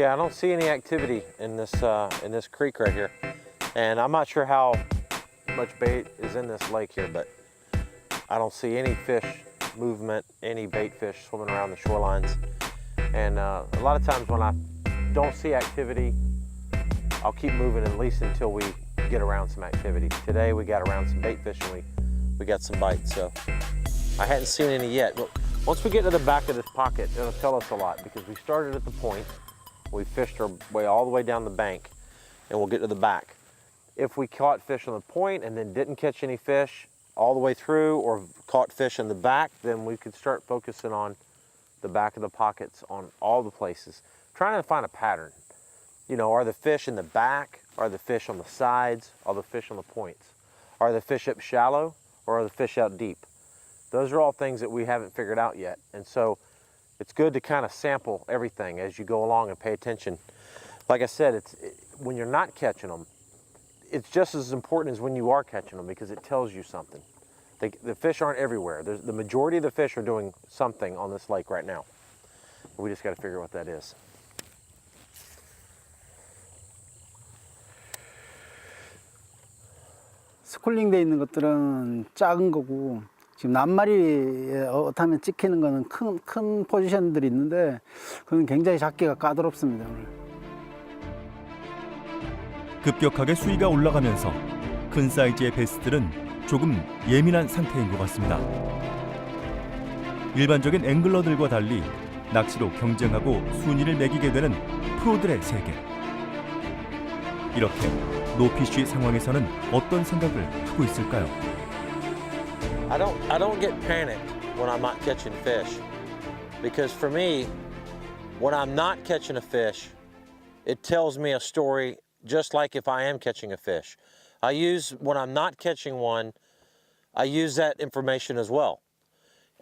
Yeah, I don't see any activity in this uh, in this creek right here, and I'm not sure how much bait is in this lake here, but I don't see any fish movement, any bait fish swimming around the shorelines. And uh, a lot of times when I don't see activity, I'll keep moving at least until we get around some activity. Today we got around some bait fish and we we got some bites. So I hadn't seen any yet. But once we get to the back of this pocket, it'll tell us a lot because we started at the point, we fished our way all the way down the bank, and we'll get to the back. If we caught fish on the point and then didn't catch any fish all the way through, or caught fish in the back, then we could start focusing on the back of the pockets on all the places, trying to find a pattern. You know, are the fish in the back? Are the fish on the sides? Are the fish on the points? Are the fish up shallow or are the fish out deep? Those are all things that we haven't figured out yet. And so it's good to kind of sample everything as you go along and pay attention. Like I said, it's it, when you're not catching them, it's just as important as when you are catching them because it tells you something. The, the fish aren't everywhere. There's, the majority of the fish are doing something on this lake right now. We just got to figure out what that is. 스쿨링 돼 있는 것들은 작은 거고 지금 낱마리에 어타면 찍히는 거는 큰, 큰 포지션들이 있는데 그건 굉장히 잡기가 까다롭습니다 오늘. 급격하게 수위가 올라가면서 큰 사이즈의 베스들은 조금 예민한 상태인 것 같습니다. 일반적인 앵글러들과 달리 낚시로 경쟁하고 순위를 매기게 되는 프로들의 세계. 이렇게 노피쉬 상황에서는 어떤 생각을 하고 있을까요? I don't I don't get panicked when I'm not catching fish. Because for me, when I'm not catching a fish, it tells me a story just like if I am catching a fish. I use when I'm not catching one, I use that information as well.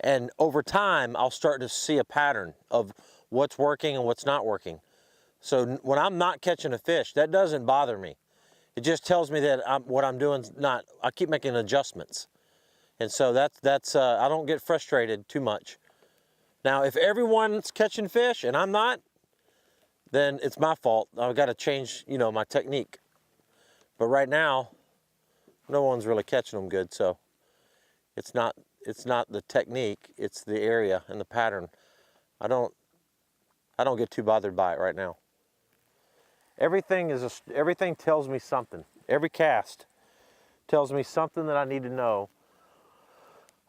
And over time, I'll start to see a pattern of what's working and what's not working. So when I'm not catching a fish, that doesn't bother me. It just tells me that I'm, what I'm doing is not. I keep making adjustments. And so that's that's uh, I don't get frustrated too much. Now, if everyone's catching fish and I'm not, then it's my fault. I've got to change, you know, my technique. But right now, no one's really catching them good, so it's not it's not the technique, it's the area and the pattern. I don't I don't get too bothered by it right now. Everything is a, everything tells me something. Every cast tells me something that I need to know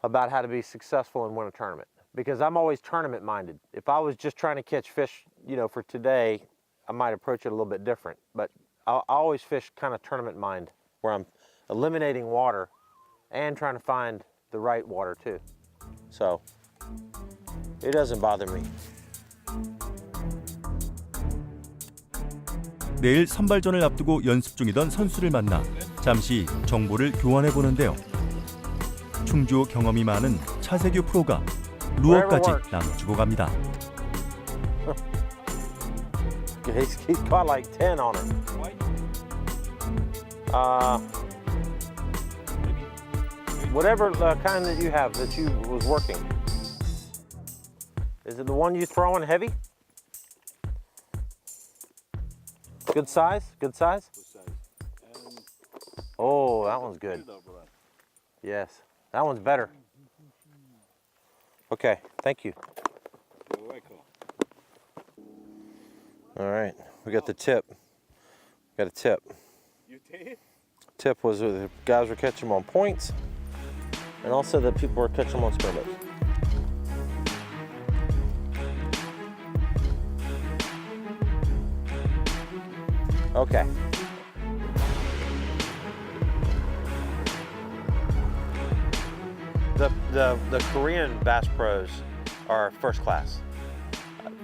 about how to be successful and win a tournament because I'm always tournament minded. If I was just trying to catch fish, you know, for today, I might approach it a little bit different. But I, I always fish kind of tournament mind where I'm eliminating water and trying to find the right water too. So it doesn't bother me. 내일 선발전을 앞두고 연습 중이던 선수를 만나 잠시 정보를 교환해 보는데요. 충주 경험이 많은 차세규 프로가 루어까지 나눠주고 갑니다. He's, he's caught like 10 on it. Uh, whatever uh, kind that you have that you was working. Is it the one you throwing heavy? Good size? Good size? Oh, that one's good. Yes, that one's better. Okay, thank you. All right, we got the tip. Got a tip. You did? Tip was the guys were catching them on points, and also that people were catching them on spinboats. Okay. The, the, the Korean Bass Pros are first class.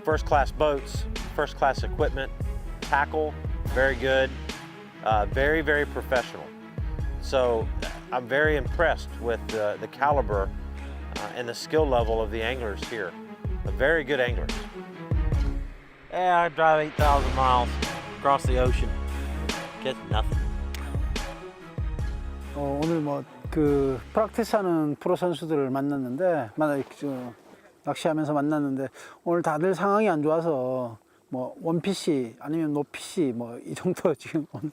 First class boats, first class equipment, tackle, very good, uh, very, very professional. So I'm very impressed with the, the caliber uh, and the skill level of the anglers here. A very good anglers. Yeah, I drive 8,000 miles across the ocean, get nothing. 어, 오늘 뭐 그 프락티스하는 프로 선수들을 만났는데 낚시하면서 만났는데 오늘 다들 상황이 안 좋아서 뭐 원피시 아니면 노피시 뭐 이 정도 지금 오늘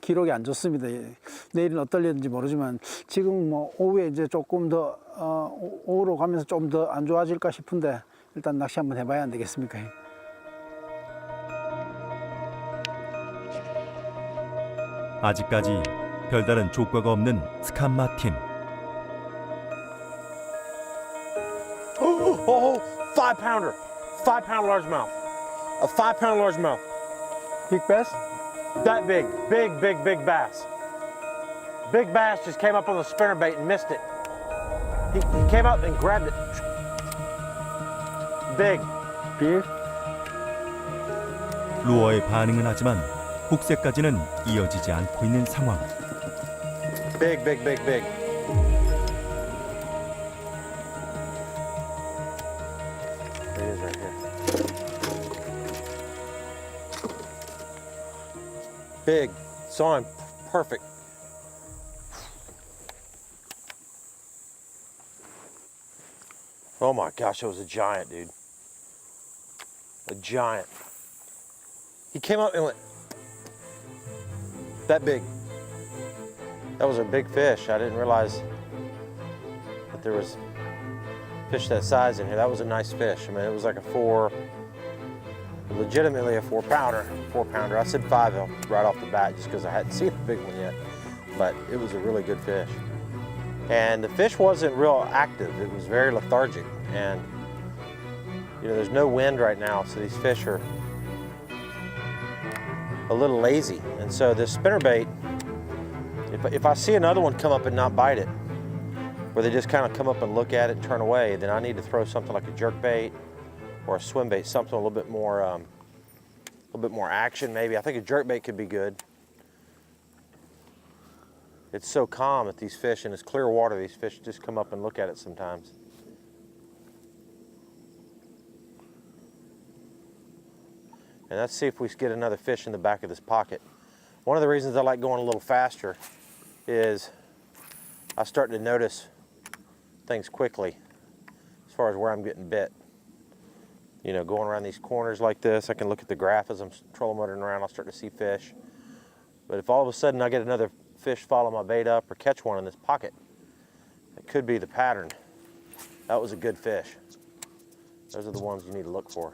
기록이 안 좋습니다. 예. 내일은 어떨는지 모르지만 지금 뭐 오후에 이제 조금 더 어, 오- 오후로 가면서 좀 더 안 좋아질까 싶은데 일단 낚시 한번 해봐야 안 되겠습니까? 아직까지 별다른 조과가 없는 스칸 마틴. Oh, oh, five pounder, five pound largemouth, a five pound largemouth. 빅 베스? That big, big, big, big bass. Big bass just came up on the spinner bait and missed it. He, he came up and grabbed it. Big. 빅? 루어에 반응은 하지만 혹세까지는 이어지지 않고 있는 상황. Big, big, big, big. There it is right here. Big. Saw him. Perfect. Oh my gosh, it was a giant, dude. A giant. He came up and went that big. That was a big fish. I didn't realize that there was fish that size in here. That was a nice fish. I mean, it was like a four, legitimately a four pounder. Four pounder. I said five right off the bat just because I hadn't seen a big one yet. But it was a really good fish. And the fish wasn't real active. It was very lethargic. And you know, there's no wind right now, so these fish are a little lazy. And so this spinnerbait if, if I see another one come up and not bite it, where they just kind of come up and look at it and turn away, then I need to throw something like a jerk bait or a swim bait, something a little bit more, um, a little bit more action maybe. I think a jerk bait could be good. It's so calm at these fish, and it's clear water. These fish just come up and look at it sometimes. And let's see if we get another fish in the back of this pocket. One of the reasons I like going a little faster is I start to notice things quickly as far as where I'm getting bit. You know, going around these corners like this, I can look at the graph as I'm trolling motoring around, I'll start to see fish. But if all of a sudden I get another fish follow my bait up or catch one in this pocket, it could be the pattern. That was a good fish. Those are the ones you need to look for.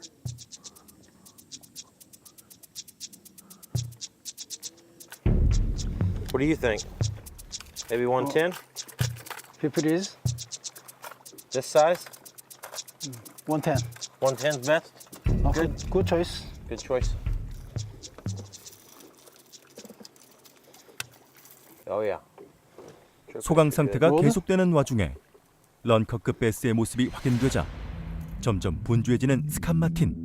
What do you think? Maybe 110? If it is This size? 110. 110's best? 어, good. good choice. Good choice. Oh yeah. 소강 상태가? 계속되는 와중에 런커급 베스의 모습이 확인되자 점점 분주해지는 스칸 마틴.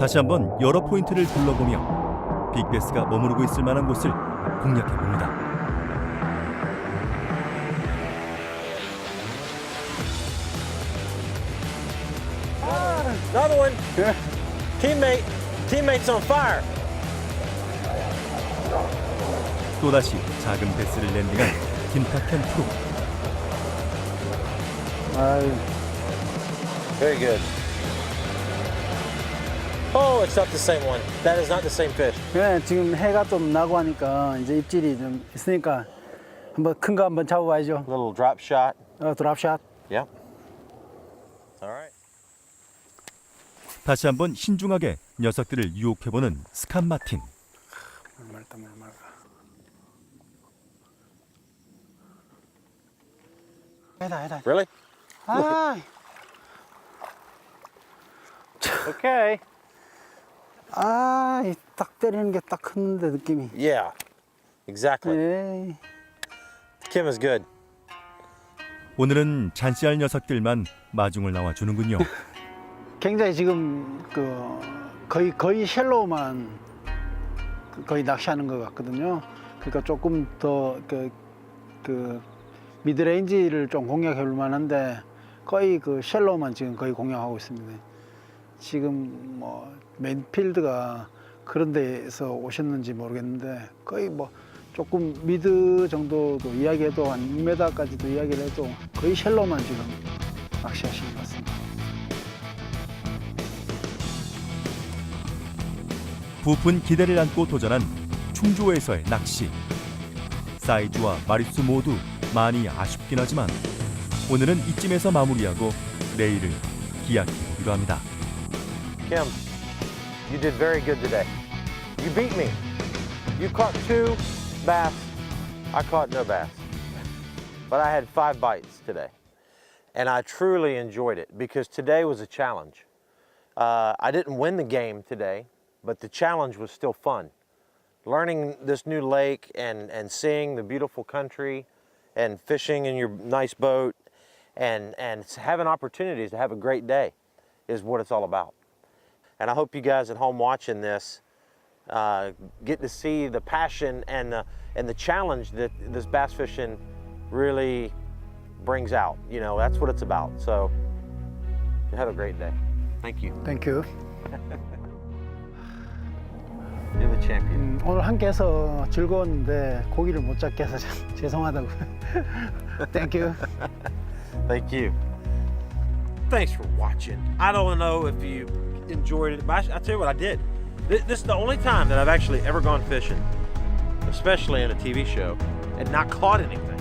다시 한번 여러 포인트를 둘러보며 빅베스가 머무르고 있을 만한 곳을 공략해 봅니다. Another one. Teammate. Teammate's on fire. 또다시 작은 베스를 랜딩한 김탁현 프로. Very good. Oh, it's not the same one. That is not the same fish. 네, 지금 해가 좀 나고 하니까 이제 입질이 좀 있으니까 한번 큰 거 한번 잡아봐야죠. Little drop shot. 어, 드랍샷. Yep. All right. 다시 한번 신중하게 녀석들을 유혹해보는 스칸 마틴. 말다 말 말까. 해다 해다. Really? 아, Okay. 아, 이 딱 때리는 게 딱 컸는데 느낌이. Yeah. Exactly. 네. Kim is good. 오늘은 잔씨할 녀석들만 마중을 나와주는군요. 굉장히 지금 그 거의 거의 쉘로우만 그 거의 낚시하는 것 같거든요. 그러니까 조금 더그 그 미드레인지를 좀 공략해 볼 만한데 거의 그 쉘로우만 지금 거의 공략하고 있습니다. 지금 뭐 맨필드가 그런 데에서 오셨는지 모르겠는데 거의 뭐 조금 미드 정도도 이야기해도 한 2m까지도 이야기를 해도 거의 셀로만 지금 낚시하시는 것 같습니다. 부푼 기대를 안고 도전한 충주에서의 낚시. 사이즈와 마리수 모두 많이 아쉽긴 하지만 오늘은 이쯤에서 마무리하고 내일을 기약해 보기로 합니다. 캠. You did very good today. You beat me. You caught two bass. I caught no bass. But I had five bites today. And I truly enjoyed it because today was a challenge. Uh, I didn't win the game today, but the challenge was still fun. Learning this new lake and, and seeing the beautiful country and fishing in your nice boat and, and having opportunities to have a great day is what it's all about. And I hope you guys at home watching this uh, get to see the passion and the, and the challenge that this bass fishing really brings out. You know, that's what it's about. So have a great day. Thank you. 땡큐. You're the champion. 음, 오늘 함께해서 즐거웠는데 고기를 못 잡게 해서 참 죄송하다고. 땡큐. Thank you. Thanks for watching. I don't know if you enjoyed it, but I, I tell you what, I did. This, this is the only time that I've actually ever gone fishing, especially in a TV show, and not caught anything.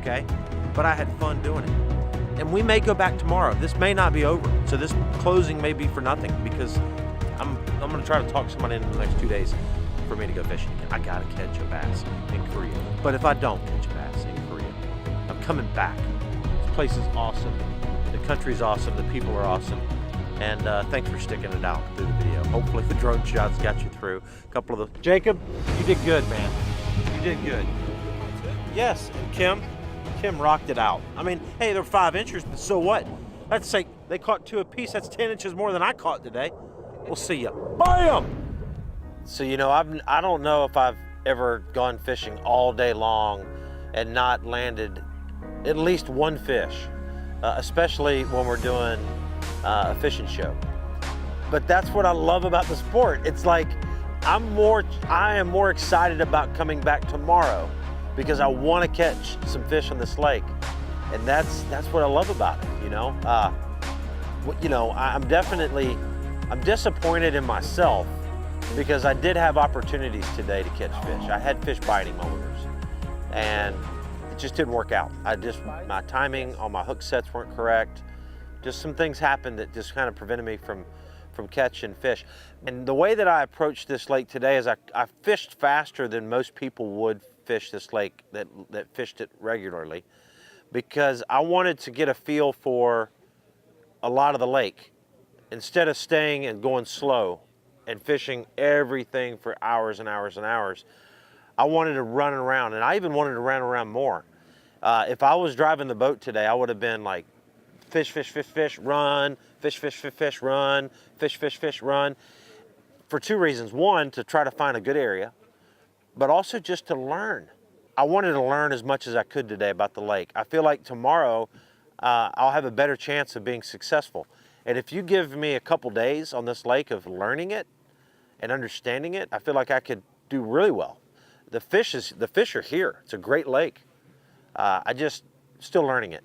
Okay? But I had fun doing it. And we may go back tomorrow. This may not be over. So this closing may be for nothing because I'm I'm gonna try to talk somebody in the next two days for me to go fishing again. I gotta catch a bass in Korea. But if I don't catch a bass in Korea, I'm coming back. This place is awesome. Country's awesome. The people are awesome. And uh, thanks for sticking it out through the video. Hopefully the drone shots got you through. A couple of the Jacob, you did good, man. You did good. Yes, and Kim, Kim rocked it out. I mean, hey, they're five inches, but so what? That's like they caught two apiece. That's ten inches more than I caught today. We'll see ya. Bam! So you know, I've I don't know if I've ever gone fishing all day long and not landed at least one fish, uh, especially when we're doing uh, a fishing show. But that's what I love about the sport. It's like I'm more I am more excited about coming back tomorrow because I want to catch some fish on this lake, and that's that's what I love about it. You know, uh, you know, I'm definitely I'm disappointed in myself because I did have opportunities today to catch fish. I had fish biting moments, and just didn't work out. I just my timing on my hook sets weren't correct. Just some things happened that just kind of prevented me from from catching fish. And the way that I approached this lake today is I, I fished faster than most people would fish this lake that that fished it regularly because I wanted to get a feel for a lot of the lake instead of staying and going slow and fishing everything for hours and hours and hours. I wanted to run around, and I even wanted to run around more. Uh, if I was driving the boat today, I would have been like fish, fish, fish, fish, run, fish, fish, fish, fish, run, fish, fish, fish, run. For two reasons. One, to try to find a good area, but also just to learn. I wanted to learn as much as I could today about the lake. I feel like tomorrow uh, I'll have a better chance of being successful. And if you give me a couple days on this lake of learning it and understanding it, I feel like I could do really well. The fish is the fish are here. It's a great lake. Uh, I just still learning it.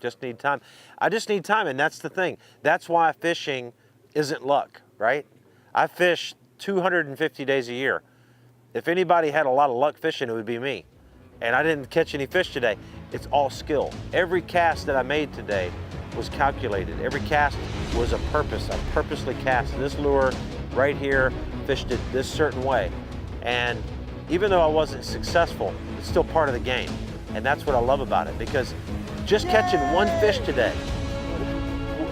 Just need time. I just need time, and that's the thing. That's why fishing isn't luck, right? I fish 250 days a year. If anybody had a lot of luck fishing, it would be me. And I didn't catch any fish today. It's all skill. Every cast that I made today was calculated. Every cast was a purpose. I purposely cast this lure right here, fished it this certain way. And even though I wasn't successful, it's still part of the game. And that's what I love about it because just catching one fish today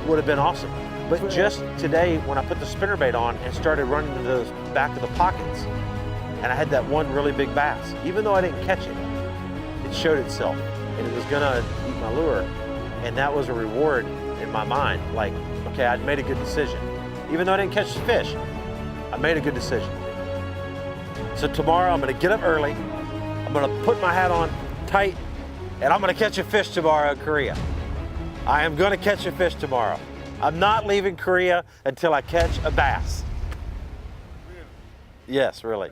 would have been awesome. But just today, when I put the spinnerbait on and started running to the back of the pockets, and I had that one really big bass, even though I didn't catch it, it showed itself and it was gonna eat my lure. And that was a reward in my mind. Like, okay, I'd made a good decision. Even though I didn't catch the fish, I made a good decision. So tomorrow I'm gonna get up early, I'm gonna put my hat on tight, and I'm gonna catch a fish tomorrow in Korea. I am gonna catch a fish tomorrow. I'm not leaving Korea until I catch a bass. Yes, really.